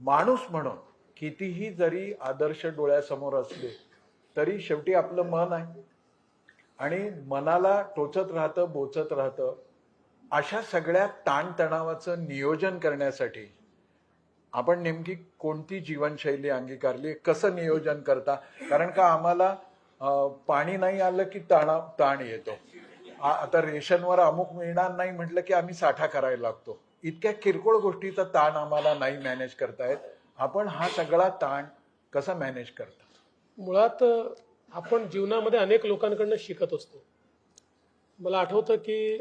माणूस म्हणून कितीही जरी आदर्श डोळ्यासमोर असले तरी शेवटी आपलं मन आहे. आणि मनाला टोचत राहतं बोचत राहतं अशा सगळ्या ताणतणावाचं नियोजन करण्यासाठी आपण नेमकी कोणती जीवनशैली अंगीकारली कसं नियोजन करता? कारण का आम्हाला पाणी नाही आलं की ताणा ताण येतो. आता रेशनवर अमुक मिळणार नाही म्हटलं की आम्ही साठा करायला लागतो. इतक्या किरकोळ गोष्टीचा ताण आम्हाला नाही मॅनेज करतायत. आपण हा सगळा ताण कसा मॅनेज करता? मुळात आपण जीवनामध्ये अनेक लोकांकडनं शिकत असतो. मला आठवतं की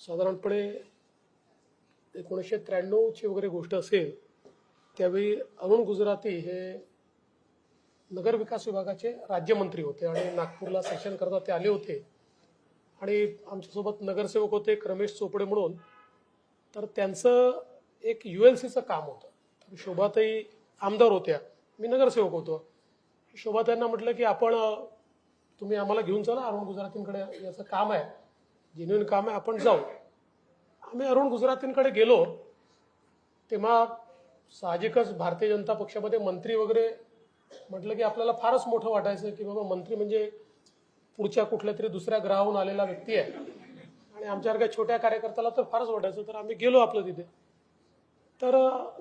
साधारणपणे एकोणीसशे त्र्याण्णवची वगैरे गोष्ट असेल त्यावेळी अरुण गुजराती हे नगर विकास विभागाचे राज्यमंत्री होते आणि नागपूरला सेशन करता ते आले होते. आणि आमच्यासोबत नगरसेवक होते एक रमेश चोपडे म्हणून. तर त्यांचं एक यू एल सीचं काम होतं. तर शोभाताई आमदार होत्या. मी नगरसेवक होतो. शोभाताईंना म्हटलं की आपण तुम्ही आम्हाला घेऊन चला अरुण गुजरातींकडे याचं काम आहे. जेन्युन काम आहे आपण जाऊ. आम्ही अरुण गुजरातींकडे गेलो. तेव्हा साहजिकच भारतीय जनता पक्षामध्ये मंत्री वगैरे म्हटलं की आपल्याला फारच मोठं वाटायचं की बाबा मंत्री म्हणजे पुढच्या कुठल्या तरी दुसऱ्या ग्रहाहून आलेला व्यक्ती आहे. आणि आमच्यासारख्या छोट्या कार्यकर्त्याला तर फारच वाटायचं तर आम्ही गेलो आपलं तिथे. तर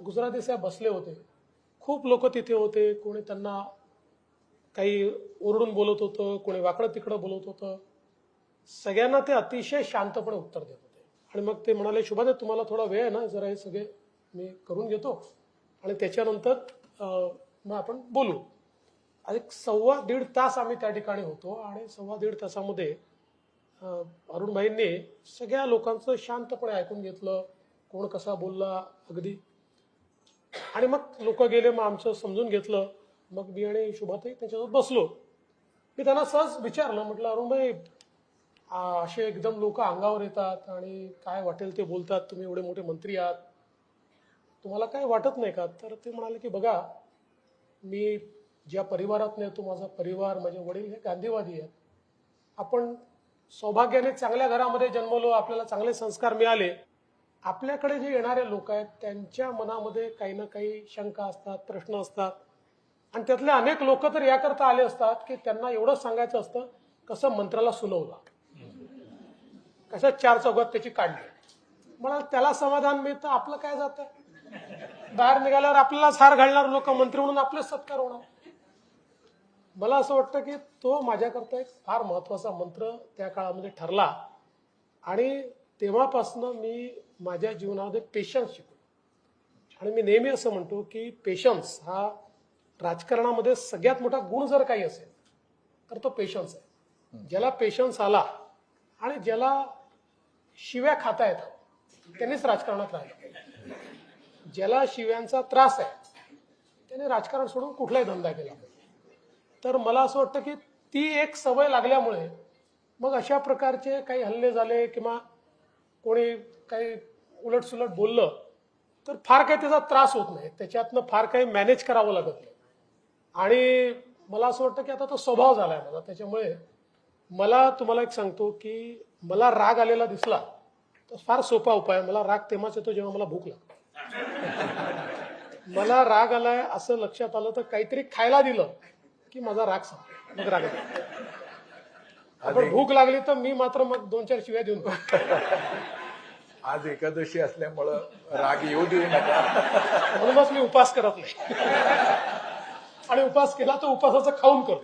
गुजराती साहेब बसले होते. खूप लोक तिथे होते कोणी त्यांना काही ओरडून बोलत होतं कोणी वाकडं तिकडं बोलत होतं. सगळ्यांना ते अतिशय शांतपणे उत्तर देत होते. आणि मग ते म्हणाले शुभादेव तुम्हाला थोडा वेळ आहे ना जरा हे सगळे मी करून घेतो. आणि त्याच्यानंतर मग आपण बोलू. एक सव्वा दीड तास आम्ही त्या ठिकाणी होतो आणि सव्वा दीड तासामध्ये अरुणभाईंनी सगळ्या लोकांचं शांतपणे ऐकून घेतलं. कोण कसा बोलला अगदी. आणि मग लोक गेले मग आमचं समजून घेतलं. मग मी आणि शुभाताई त्यांच्यासोबत बसलो. मी त्यांना सहज विचारलं म्हटलं अरुणभाई असे एकदम लोक अंगावर येतात आणि काय वाटेल ते बोलतात तुम्ही एवढे मोठे मंत्री आहात. तुम्हाला काय वाटत नाही का? तर ते म्हणाले की बघा मी ज्या परिवारात तो माझा परिवार माझे वडील हे गांधीवादी आहेत. आपण सौभाग्याने चांगल्या घरामध्ये जन्मलो आपल्याला चांगले संस्कार मिळाले. आपल्याकडे जे येणारे लोक आहेत त्यांच्या मनामध्ये काही ना काही शंका असतात प्रश्न असतात. आणि त्यातले अनेक लोक तर याकरता आले असतात की त्यांना एवढंच सांगायचं असतं कसं मंत्राला सुलवलं कसं चार चौघात त्याची काढली. मला त्याला समाधान मिळतं आपलं काय जातं? बाहेर निघाल्यावर आपल्यालाच हार घालणार लोक मंत्री म्हणून आपलेच सत्कार होणार. मला असं वाटतं की तो माझ्याकरता एक फार महत्त्वाचा मंत्र त्या काळामध्ये ठरला. आणि तेव्हापासनं मी माझ्या जीवनामध्ये पेशन्स शिकलो. आणि मी नेहमी असं म्हणतो की पेशन्स हा राजकारणामध्ये सगळ्यात मोठा गुण जर काही असेल तर तो पेशन्स आहे. ज्याला पेशन्स आला आणि ज्याला शिव्या खाता येतात त्यांनीच राजकारणात राहिलं. ज्याला शिव्यांचा त्रास आहे त्याने राजकारण सोडून कुठलाही धंदा केला पाहिजे. तर मला असं वाटतं की ती एक सवय लागल्यामुळे मग अशा प्रकारचे काही हल्ले झाले किंवा कोणी काही उलटसुलट बोललं तर फार काही त्याचा त्रास होत नाही. त्याच्यातनं फार काही मॅनेज करावं लागत नाही. आणि मला असं वाटतं की आता तो स्वभाव झाला आहे माझा. त्याच्यामुळे मला तुम्हाला एक सांगतो की मला राग आलेला दिसला तर फार सोपा उपाय. आहे. मला राग तेव्हाच येतो जेव्हा मला भूक लागते. मला राग आलाय असं लक्षात आलं तर काहीतरी खायला दिलं. की माझा राग मग राग. आपण भूक लागली तर मी मात्र मग दोन चार शिव्या देऊन. आज एकादशी असल्यामुळं राग येऊ देऊ नका. म्हणूनच मी उपास करत नाही. आणि उपास केला तर उपासाचं खाऊन करतो.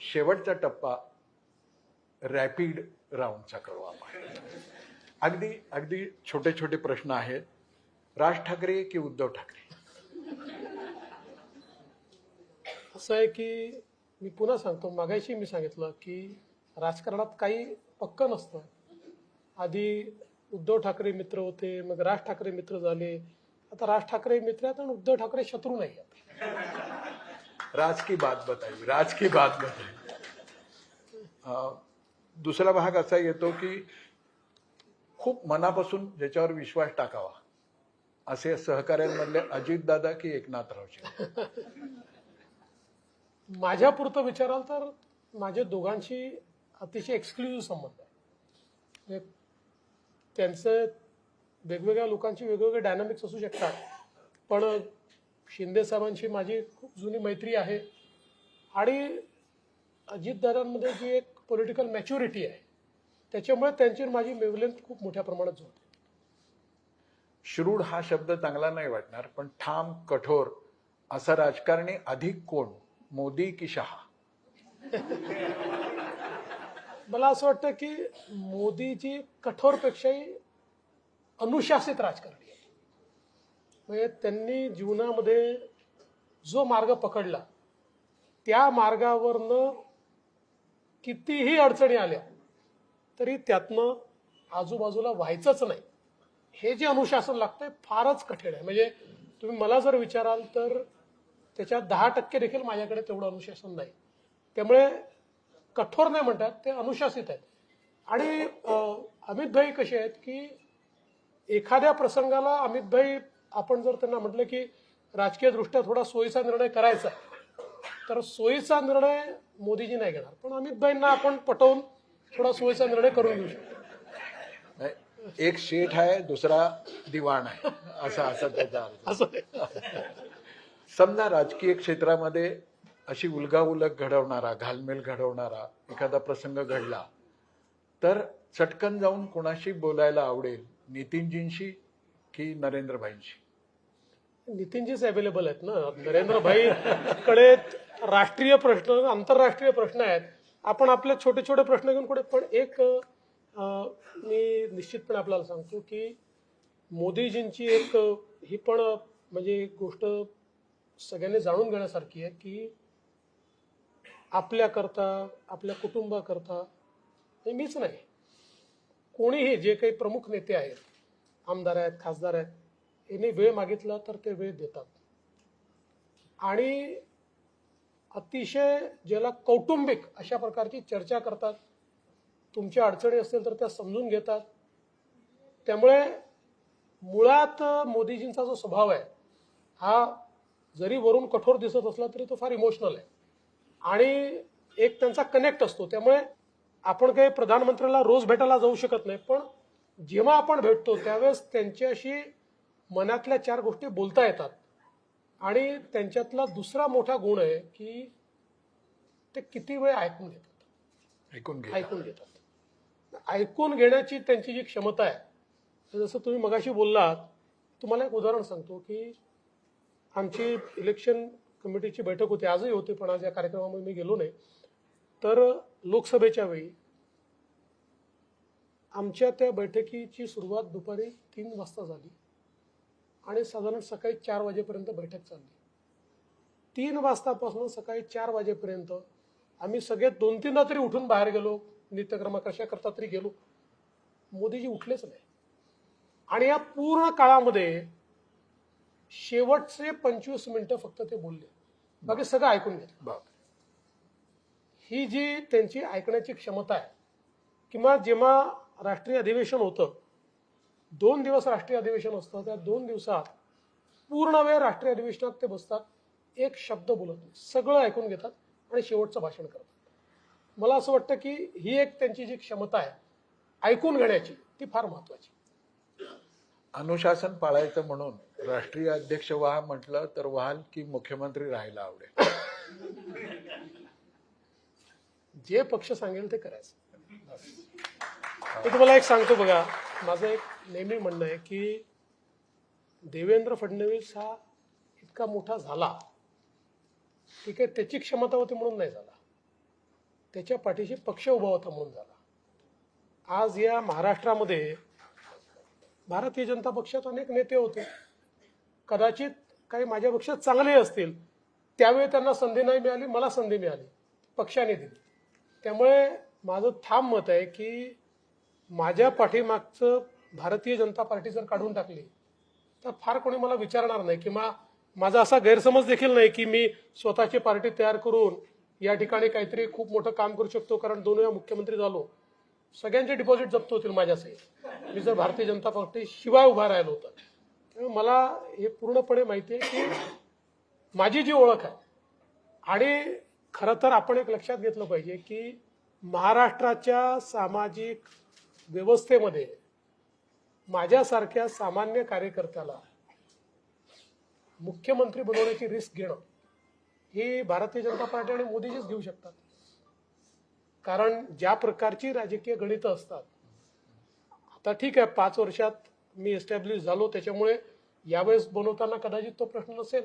शेवटचा टप्पा रॅपिड राऊंडचा करू आपण अगदी अगदी छोटे छोटे प्रश्न आहेत. राज ठाकरे की उद्धव ठाकरे? असं आहे की मी पुन्हा सांगतो मागायशी मी सांगितलं की राजकारणात काही पक्क नसतं. आधी उद्धव ठाकरे मित्र होते मग राज ठाकरे मित्र झाले. आता राज ठाकरे मित्र आहेत आणि उद्धव ठाकरे शत्रू नाही आहेत. राज की बात बताई राज की बात बताई. दुसरा भाग असा येतो की खूप मनापासून ज्याच्यावर विश्वास टाकावा. असे सहकार्यांमधले अजितदादा की एकनाथरावजी. माझ्या पुरतं विचाराल तर माझ्या दोघांशी अतिशय एक्सक्लुझिव्ह संबंध आहे. म्हणजे त्यांचं वेगवेगळ्या लोकांची वेगवेगळे डायनामिक्स असू शकतात. पण शिंदे साहेबांशी माझी खूप जुनी मैत्री आहे. आणि अजितदादांमध्ये जी एक पॉलिटिकल मॅच्युरिटी आहे त्याच्यामुळे त्यांची माझी वेवलेंथ खूप मोठ्या प्रमाणात जोडते श्रूड हा शब्द चांगला नाही वाटणार पण ठाम कठोर असा राजकारणी अधिक कोण? मोदी की शहा। मला असं वाटतं की मोदीजी कठोरपेक्षाही अनुशासित राजकारणी आहे. म्हणजे त्यांनी जीवनामध्ये जो मार्ग पकडला त्या मार्गावरनं कितीही अडचणी आल्या तरी त्यातनं आजूबाजूला व्हायचंच नाही. हे जे अनुशासन लागतंय फारच कठीण आहे. म्हणजे तुम्ही मला जर विचाराल तर त्याच्यात दहा टक्के देखील माझ्याकडे तेवढं अनुशासन नाही. त्यामुळे कठोर नाही म्हणतात ते अनुशासित आहेत. आणि अमित भाई कसे आहेत की एखाद्या प्रसंगाला अमित भाई आपण जर त्यांना म्हटलं की राजकीय दृष्ट्या थोडा सोयीचा निर्णय करायचा तर सोयीचा निर्णय मोदीजी नाही घेणार. पण अमित भाईंना आपण पटवून थोडा सोयीचा निर्णय करून घेऊ शकतो. एक शेठ आहे दुसरा दिवाण आहे. असा असा त्याचा अर्थ. असं. समजा राजकीय क्षेत्रामध्ये अशी उलगाउलग घडवणारा घालमेल घडवणारा एखादा प्रसंग घडला तर चटकन जाऊन कोणाशी बोलायला आवडेल? नितीनजींशी की नरेंद्रभाईंशी? नितीनजीच अवेलेबल आहेत ना? नरेंद्रभाई कडे राष्ट्रीय प्रश्न आंतरराष्ट्रीय प्रश्न आहेत. आपण आपले छोटे छोटे प्रश्न घेऊन कुठे पण एक मी निश्चितपणे आपल्याला सांगतो की मोदीजींची एक ही पण म्हणजे एक गोष्ट सगळ्यांनी जाणून घेण्यासारखी आहे की आपल्याकरता आपल्या कुटुंबाकरता मीच नाही. कोणीही जे काही प्रमुख नेते आहेत आमदार आहेत खासदार आहेत यांनी वेळ मागितला तर ते वेळ देतात. आणि अतिशय ज्याला कौटुंबिक अशा प्रकारची चर्चा करतात तुमच्या अडचणी असतील तर त्या समजून घेतात. त्यामुळे मुळात मोदीजींचा जो स्वभाव आहे हा जरी वरून कठोर दिसत असला तरी तो फार इमोशनल आहे. आणि एक त्यांचा कनेक्ट असतो. त्यामुळे आपण काही प्रधानमंत्र्याला रोज भेटायला जाऊ शकत नाही पण जेव्हा आपण भेटतो त्यावेळेस त्यांच्याशी मनातल्या चार गोष्टी बोलता येतात. आणि त्यांच्यातला दुसरा मोठा गुण आहे की ते किती वेळ ऐकून घेतात. ऐकून ऐकून घेतात. ऐकून घेण्याची त्यांची जी क्षमता आहे जसं तुम्ही मगाशी बोललात तुम्हाला एक उदाहरण सांगतो की आमची इलेक्शन कमिटीची बैठक होती. आजही होती पण आज या कार्यक्रमामध्ये मी गेलो नाही. तर लोकसभेच्या वेळी आमच्या त्या बैठकीची सुरुवात दुपारी तीन वाजता झाली आणि साधारण सकाळी चार वाजेपर्यंत बैठक चालली. तीन वाजतापासून सकाळी चार वाजेपर्यंत आम्ही सगळे दोन तीनदा तरी उठून बाहेर गेलो. नित्यक्रमा कशा करता तरी गेलो. मोदीजी उठलेच नाही. आणि या पूर्ण काळामध्ये शेवटचे पंचवीस मिनिटं फक्त ते बोलले. बाकी सगळं ऐकून घेतलं ही जी त्यांची ऐकण्याची क्षमता आहे किंवा जेव्हा राष्ट्रीय अधिवेशन होतं दोन दिवस राष्ट्रीय अधिवेशन असतं त्या दोन दिवसात पूर्ण वेळ राष्ट्रीय अधिवेशनात ते बसतात एक शब्द बोलत नाही. सगळं ऐकून घेतात आणि शेवटचं भाषण करतात. मला असं वाटतं की ही एक त्यांची जी क्षमता आहे ऐकून घेण्याची ती फार महत्वाची अनुशासन पाळायचं म्हणून राष्ट्रीय अध्यक्ष व्हा म्हटलं तर व्हाल की मुख्यमंत्री राहायला आवडेल. जे पक्ष सांगेल ते करायचं. तुम्हाला एक सांगतो बघा. माझं एक नेहमी म्हणणं आहे की देवेंद्र फडणवीस हा इतका मोठा झाला. ठीक आहे त्याची क्षमता होती म्हणून नाही झाला. त्याच्या पाठीशी पक्ष उभा होता म्हणून झाला. आज या महाराष्ट्रामध्ये भारतीय जनता पक्षात अनेक नेते होते. कदाचित काही माझ्यापेक्षा चांगले असतील त्यावेळी त्यांना संधी नाही मिळाली मला संधी मिळाली पक्षाने दिली. त्यामुळे माझं ठाम मत आहे की माझ्या पाठीमागचं भारतीय जनता पार्टी जर काढून टाकली तर फार कोणी मला विचारणार नाही किंवा माझा असा गैरसमज देखील नाही की मी स्वतःची पार्टी तयार करून या ठिकाणी काहीतरी खूप मोठं काम करू शकतो कारण दोन वेळा मुख्यमंत्री झालो. सगळ्यांचे डिपॉझिट जप्त होतील माझ्यासहित. मी जर भारतीय जनता पार्टी शिवाय उभा राहिलो होतं. त्यामुळे मला हे पूर्णपणे माहिती आहे की माझी जी ओळख आहे आणि खरं तर आपण एक लक्षात घेतलं पाहिजे की महाराष्ट्राच्या सामाजिक व्यवस्थेमध्ये माझ्यासारख्या सामान्य कार्यकर्त्याला मुख्यमंत्री बनवण्याची रिस्क घेणं ही भारतीय जनता पार्टी आणि मोदीजीच घेऊ शकतात. कारण ज्या प्रकारची राजकीय गणितं असतात आता ठीक आहे पाच वर्षात मी एस्टॅब्लिश झालो त्याच्यामुळे यावेळेस बनवताना कदाचित तो प्रश्न नसेल.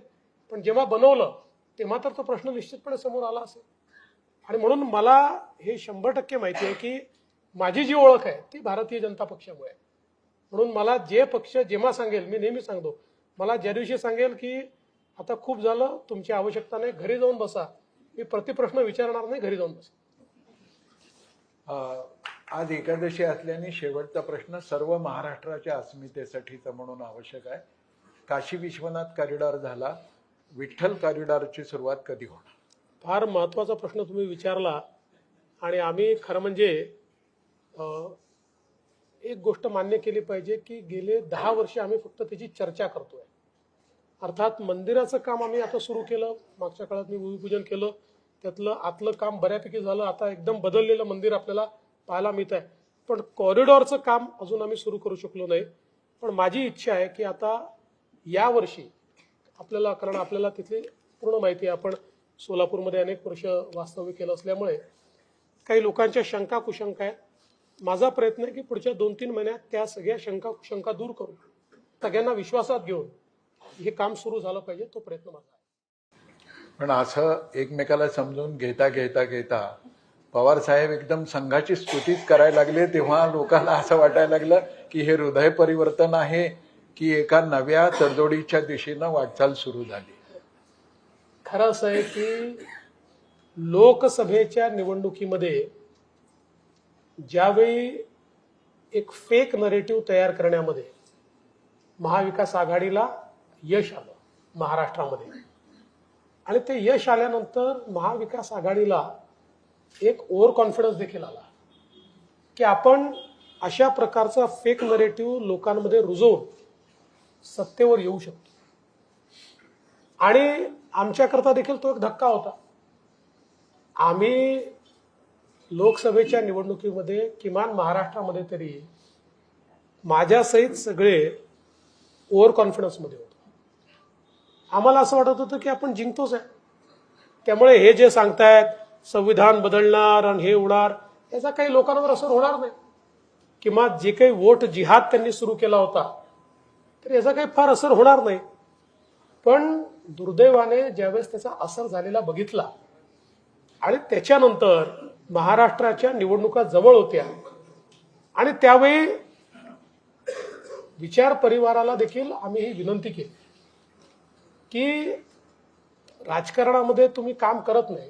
पण जेव्हा बनवलं तेव्हा तर तो प्रश्न निश्चितपणे समोर आला असेल. आणि म्हणून मला हे शंभर टक्के माहिती आहे की माझी जी ओळख आहे ती भारतीय जनता पक्षामुळे आहे. म्हणून मला जे पक्ष जेव्हा सांगेल मी नेहमी सांगतो मला ज्या दिवशी सांगेल की आता खूप झालं तुमची आवश्यकता नाही घरी जाऊन बसा. मी प्रतिप्रश्न विचारणार नाही घरी जाऊन बसा. आज एकादशी असल्याने शेवटचा प्रश्न सर्व महाराष्ट्राच्या अस्मितेसाठीचा म्हणून आवश्यक आहे. काशी विश्वनाथ कॉरिडॉर झाला विठ्ठल कॉरिडॉरची सुरुवात कधी होणार? फार महत्त्वाचा प्रश्न तुम्ही विचारला आणि आम्ही खरं म्हणजे एक गोष्ट मान्य केली पाहिजे की गेले दहा वर्ष आम्ही फक्त त्याची चर्चा करतोय. अर्थात मंदिराचं काम आम्ही आता सुरू केलं मागच्या काळात मी भूमिपूजन केलं त्यातलं आतलं काम बऱ्यापैकी झालं आता एकदम बदललेलं मंदिर आपल्याला पाहायला मिळत आहे पण कॉरिडॉरचं काम अजून आम्ही सुरू करू शकलो नाही. पण माझी इच्छा आहे की आता यावर्षी आपल्याला कारण आपल्याला तिथली पूर्ण माहिती आहे. आपण सोलापूरमध्ये अनेक वर्ष वास्तव्य केलं असल्यामुळे काही लोकांच्या शंका कुशंका आहेत. माझा प्रयत्न आहे की पुढच्या दोन तीन महिन्यात त्या सगळ्या शंका कुशंका दूर करून सगळ्यांना विश्वासात घेऊन हे काम सुरू झालं पाहिजे तो प्रयत्न माझा आहे. पण असं एकमेकाला समजून घेता घेता घेता पवार साहेब एकदम संघाची स्तुतीच करायला लागले तेव्हा लोकांना असं वाटायला लागलं की हे हृदय परिवर्तन आहे की एका नव्या तडजोडीच्या दिशेनं वाटचाल सुरू झाली. खरं असं आहे की लोकसभेच्या निवडणुकीमध्ये ज्यावेळी एक फेक नरेटिव्ह तयार करण्यामध्ये महाविकास आघाडीला यश आलं महाराष्ट्रामध्ये आणि ते यश आल्यानंतर महाविकास आघाडीला एक ओव्हर कॉन्फिडन्स देखील आला की आपण अशा प्रकारचा फेक नरेटिव्ह लोकांमध्ये रुजवून सत्तेवर येऊ शकतो. आणि आमच्याकरता देखील तो एक धक्का होता. आम्ही लोकसभेच्या निवडणुकीमध्ये किमान महाराष्ट्रामध्ये तरी माझ्यासहित सगळे ओव्हर कॉन्फिडन्समध्ये होतो. आम्हाला असं वाटत होतं की आपण जिंकतोच आहे. त्यामुळे हे जे सांगतायत संविधान बदलणार आणि हे होणार याचा काही लोकांवर असर होणार नाही. किंवा जे काही वोट जिहाद त्यांनी सुरू केला होता तर याचा काही फार असर होणार नाही. पण दुर्दैवाने ज्यावेळेस त्याचा असर झालेला बघितला आणि त्याच्यानंतर महाराष्ट्राच्या निवडणुका जवळ होत्या आणि त्यावेळी विचार परिवाराला देखील आम्ही ही विनंती केली की राजकारणामध्ये तुम्ही काम करत नाही.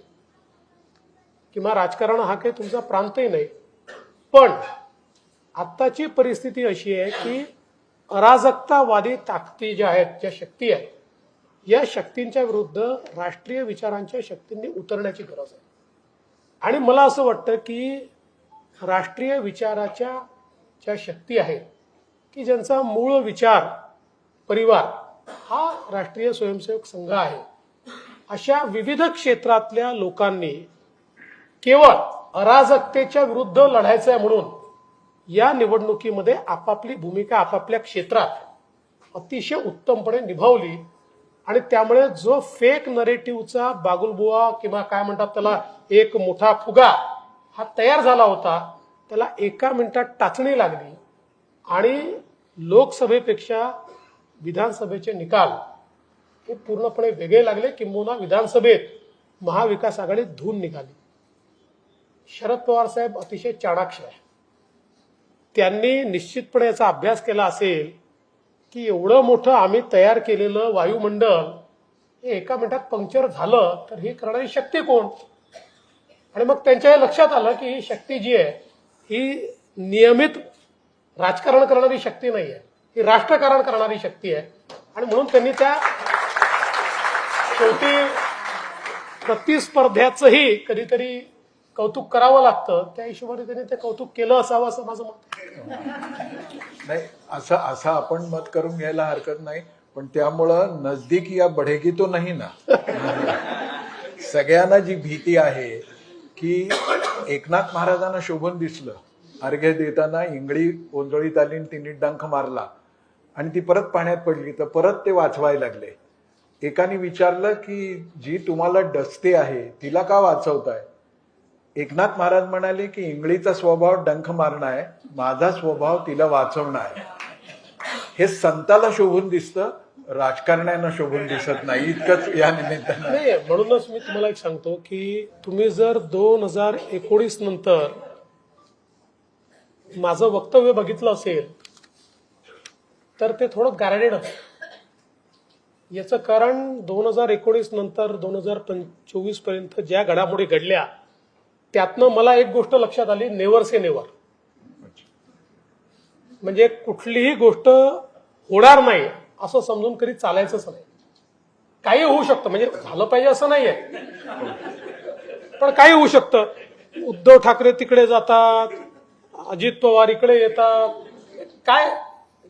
किंवा राजकारण हा काही तुमचा प्रांतही नाही. पण आत्ताची परिस्थिती अशी आहे की अराजकतावादी ताकदी ज्या आहेत ज्या शक्ती आहेत या शक्तींच्या विरुद्ध राष्ट्रीय विचारांच्या शक्तींनी उतरण्याची गरज आहे. आणि मला असं वाटतं की राष्ट्रीय विचाराच्या ज्या शक्ती आहेत की ज्यांचा मूळ विचार परिवार हा राष्ट्रीय स्वयंसेवक संघ आहे अशा विविध क्षेत्रातल्या लोकांनी केवळ अराजकतेच्या विरुद्ध लढायचं आहे म्हणून या निवडणुकीमध्ये आपापली भूमिका आपापल्या क्षेत्रात अतिशय उत्तमपणे निभावली आणि त्यामुळे जो फेक नरेटिव्हचा बागुलबुवा किंवा काय म्हणतात त्याला एक मोठा फुगा हा तयार झाला होता त्याला एका मिनिटात टाचणी लागली आणि लोकसभेपेक्षा विधानसभेचे निकाल हे पूर्णपणे वेगळे लागले. किंबहुना विधानसभेत महाविकास आघाडीत धून निघाली. शरद पवार साहेब अतिशय चाणाक्ष आहे. त्यांनी निश्चितपणे याचा अभ्यास केला असेल की एवढं मोठं आम्ही तयार केलेलं वायुमंडल हे एका मिनिटात पंक्चर झालं तर ही करणारी शक्ती कोण? आणि मग त्यांच्या लक्षात आलं की ही शक्ती जी आहे ही नियमित राजकारण करणारी शक्ती नाही आहे ही राष्ट्रकारण करणारी शक्ती आहे. आणि म्हणून त्यांनी त्या शेवटी प्रतिस्पर्ध्याचंही कधीतरी कौतुक करावं लागतं त्या हिशोबाने त्यांनी ते कौतुक केलं असावं असं माझं मत नाही असं असं आपण मत करून घ्यायला हरकत नाही पण त्यामुळं नजदीक या बढेगी तो नाही ना. सगळ्यांना जी भीती आहे की एकनाथ महाराजांना शोभून दिसलं अर्घ्य देताना इंगळी ओंजळीत आली आणि तिने डंख मारला आणि ती परत पाण्यात पडली तर परत ते वाचवायला लागले. एकाने विचारलं की जी तुम्हाला डसते आहे तिला का वाचवताय? एकनाथ महाराज म्हणाले की इंगळीचा स्वभाव डंख मारणं आहे माझा स्वभाव तिला वाचवणं आहे हे संताला शोभून दिसतं राजकारण्यांना शोभून दिसत नाही इतकंच या निमित्तानं. नाही म्हणूनच मी तुम्हाला एक सांगतो की तुम्ही जर दोन हजार एकोणीस नंतर माझं वक्तव्य बघितलं असेल तर ते थोडं गार्डेड याचं कारण दोन हजार एकोणीस नंतर दोन हजार चोवीसपर्यंत ज्या घडामोडी घडल्या त्यातनं मला एक गोष्ट लक्षात आली नेवर से नेवर. म्हणजे कुठलीही गोष्ट होणार नाही असं समजून कधी चालायचंच नाही. काही होऊ शकतं म्हणजे झालं पाहिजे असं नाहीये. पण काही होऊ शकतं. उद्धव ठाकरे तिकडे जातात अजित पवार इकडे येतात. काय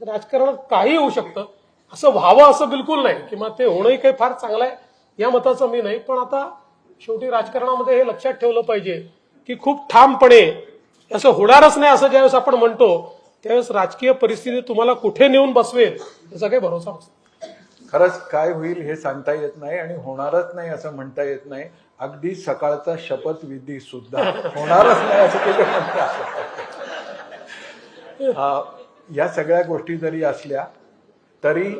राजकारणात काही होऊ शकतं. असं व्हावं असं बिलकुल नाही. किंवा ते होणंही काही फार चांगलं आहे या मताचं मी नाही. पण आता शेवटी राजकारणामध्ये हे लक्षात ठेवलं पाहिजे की खूप ठामपणे असं होणारच नाही असं ज्यावेळेस आपण म्हणतो त्यावेळेस राजकीय परिस्थिती तुम्हाला कुठे नेऊन बसवेल याचा काही भरोसा नसतो. खरंच काय होईल हे सांगता येत नाही आणि होणारच नाही असं म्हणता येत नाही. अगदी सकाळचा शपथविधी सुद्धा होणारच नाही असं केलं म्हणता आ, या सगळ्या गोष्टी जरी असल्या तरी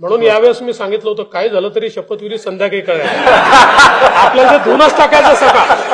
म्हणून यावेळेस मी सांगितलं होतं काय झालं तरी शपथविधी संध्याकाळी करायला आपल्याला धुनच टाकायचं सकाळ.